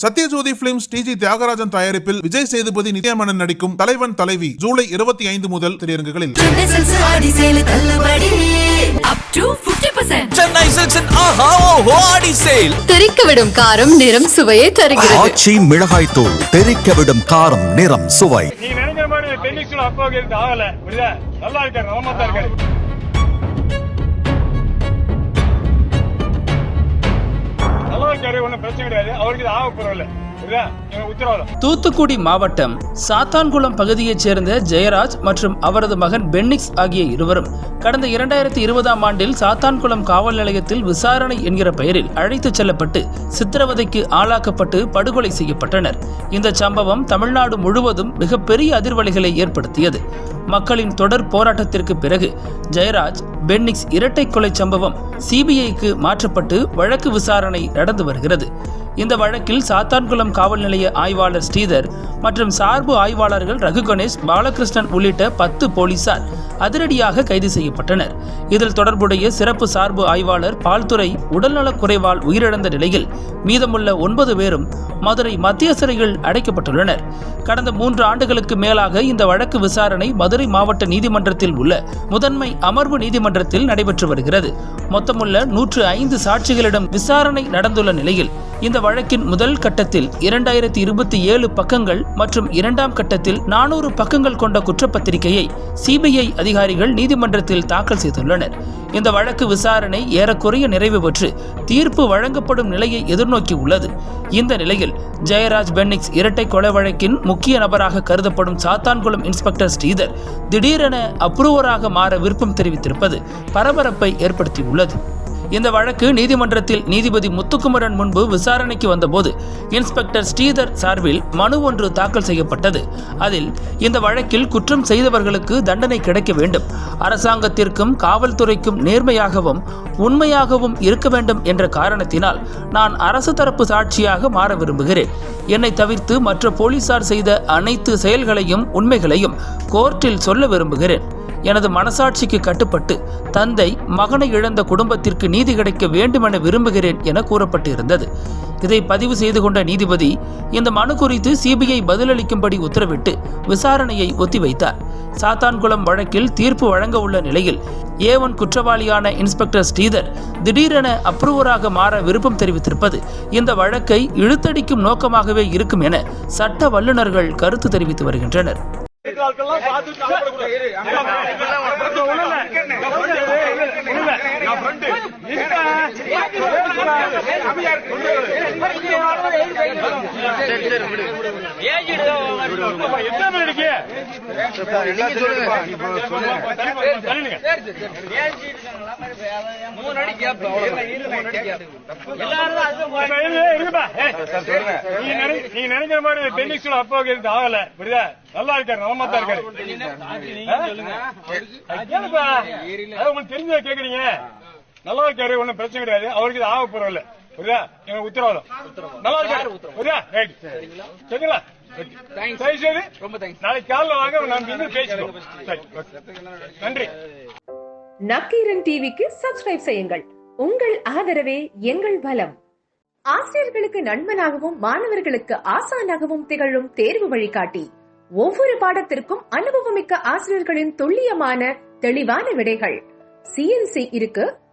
Sathyajothi films டிஜி தியாகராஜன் தயாரிப்பில் விஜய் சேதுபதி நித்யாமணன் நடிக்கும் தலைவன் தலைவி ஜூலை இருபத்தி ஐந்து முதல் திரையரங்குகளில். செல்ஸ் ஆடி சேல தள்ளுபடி. அப் டு 50% சென்னை சில்க்ஸின் ஆஹா ஓஹோ ஆடி சேல் தெறிக்க விடும் காரம் நிறம் சுவையை தருகிறது. ஆச்சி மிளகாய் தூள் தெறிக்க விடும் காரம் நிறம் சுவை. நீ நினைக்கிற மாதிரி பெண்ணிக்ஸ்ல அப்பாவுக்கு இருக்கு ஆகல. புரியுதா? நல்லா இருக்காரு நலமா தான் இருக்காரு. தூத்துக்குடி மாவட்டம் சாத்தான்குளம் பகுதியைச் சேர்ந்த ஜெயராஜ் மற்றும் அவரது மகன் பென்னிக்ஸ் ஆகிய இருவரும் கடந்த இரண்டாயிரத்தி இருபதாம் ஆண்டில் சாத்தான்குளம் காவல் நிலையத்தில் விசாரணை என்கிற பெயரில் அழைத்துச் செல்லப்பட்டு சித்திரவதைக்கு ஆளாக்கப்பட்டு படுகொலை செய்யப்பட்டனர். இந்த சம்பவம் தமிழ்நாடு முழுவதும் மிகப்பெரிய அதிர்வலைகளை ஏற்படுத்தியது. மக்களின் தொடர் போராட்டத்திற்கு பிறகு ஜெயராஜ் பென்னிக்ஸ் இரட்டை கொலை சம்பவம் சிபிஐக்கு மாற்றப்பட்டு வழக்கு விசாரணை நடந்து வருகிறது. இந்த வழக்கில் சாத்தான்குளம் காவல் நிலைய ஆய்வாளர் ஸ்ரீதர் மற்றும் சார்பு ஆய்வாளர்கள் ரகு கணேஷ் பாலகிருஷ்ணன் உள்ளிட்ட பத்து போலீசார் அதிரடியாக கைது செய்யப்பட்டனர். இதில் தொடர்புடைய சிறப்பு சார்பு ஆய்வாளர் பால்துறை உடல்நலக் குறைவால் உயிரிழந்த நிலையில் மீதமுள்ள ஒன்பது பேரும் மதுரை மத்திய சிறையில் அடைக்கப்பட்டுள்ளனர். கடந்த மூன்று ஆண்டுகளுக்கு மேலாக இந்த வழக்கு விசாரணை மதுரை மாவட்ட நீதிமன்றத்தில் உள்ள முதன்மை அமர்வு நீதிமன்றத்தில் நடைபெற்று வருகிறது. மொத்தமுள்ள நூற்று ஐந்து சாட்சிகளிடம் விசாரணை நடந்துள்ள நிலையில் இந்த வழக்கின் முதல் கட்டத்தில் இரண்டாயிரத்தி இருபத்தி ஏழு பக்கங்கள் மற்றும் இரண்டாம் கட்டத்தில் நானூறு பக்கங்கள் கொண்ட குற்றப்பத்திரிகையை சிபிஐ அதிகாரிகள் நீதிமன்றத்தில் தாக்கல் செய்துள்ளனர். இந்த வழக்கு விசாரணை ஏறக்குறைய நிறைவு பெற்று தீர்ப்பு வழங்கப்படும் நிலையை எதிர்நோக்கி உள்ளது. இந்த நிலையில் ஜெயராஜ் பென்னிக்ஸ் இரட்டை கொலை வழக்கின் முக்கிய நபராக கருதப்படும் சாத்தான்குளம் இன்ஸ்பெக்டர் ஸ்ரீதர் திடீரென அப்ரூவராக மாற விருப்பம் தெரிவித்திருப்பது பரபரப்பை ஏற்படுத்தியுள்ளது. இந்த வழக்கு நீதிமன்றத்தில் நீதிபதி முத்துக்குமரன் முன்பு விசாரணைக்கு வந்தபோது இன்ஸ்பெக்டர் ஸ்ரீதர் சார்பில் மனு ஒன்று தாக்கல் செய்யப்பட்டது. அதில் இந்த வழக்கில் குற்றம் செய்தவர்களுக்கு தண்டனை கிடைக்க வேண்டும். அரசாங்கத்திற்கும் காவல்துறைக்கும் நேர்மையாகவும் உண்மையாகவும் இருக்க வேண்டும் என்ற காரணத்தினால் நான் அரசு தரப்பு சாட்சியாக மாற விரும்புகிறேன். என்னை தவிர்த்து மற்ற போலீசார் செய்த அனைத்து செயல்களையும் உண்மைகளையும் கோர்ட்டில் சொல்ல விரும்புகிறேன். எனது மனசாட்சிக்கு கட்டுப்பட்டு தந்தை மகனை இழந்த குடும்பத்திற்கு நீதி கிடைக்க வேண்டுமென விரும்புகிறேன் என கூறப்பட்டிருந்தது. இதை பதிவு செய்து கொண்ட நீதிபதி இந்த மனு குறித்து சிபிஐ பதிலளிக்கும்படி உத்தரவிட்டு விசாரணையை ஒத்திவைத்தார். சாத்தான்குளம் வழக்கில் தீர்ப்பு வழங்க உள்ள நிலையில் ஏவன் குற்றவாளியான இன்ஸ்பெக்டர் ஸ்ரீதர் திடீரென அப்ரூவராக மாற விருப்பம் தெரிவித்திருப்பது இந்த வழக்கை இழுத்தடிக்கும் நோக்கமாகவே இருக்கும் என சட்ட வல்லுநர்கள் கருத்து தெரிவித்து வருகின்றனர். பார்த்துட்டு நீ நினைக்கிற மாதிரி பெண்ணிக்ஸ்ல அப்பாவுக்கு இருக்கு ஆகல புரியுதா நல்லா இருக்காரு நலமா தான் இருக்காரு ஆ? அது உங்களுக்கு தெரிஞ்சதை கேக்குறீங்க நல்லா இருக்காரு ஒன்னும் பிரச்சனை கிடையாது அவருக்கு இது ஆக போறதில்ல புரியுதா? எனக்கு உத்தரவாதம். நல்லா இருக்காரு புரியுதா? ரைட் சரிங்களா? சரி சரி நாளைக்கு காலைல வாங்க நம்ம இன்னும் பேசிடுவோம் சரி ஓகே. நன்றி. நக்கீரன் டிவிக்கு சப்ஸ்கிரைப் செய்யுங்கள். உங்கள் ஆதரவே எங்கள் பலம் ஆசிரியர்களுக்கு நண்பனாகவும் மாணவர்களுக்கு ஆசானாகவும் திகழும் தேர்வு வழிகாட்டி. ஒவ்வொரு பாடத்திற்கும் அனுபவமிக்க ஆசிரியர்களின் துல்லியமான தெளிவான விடைகள். சிஎன்சி இருக்கு.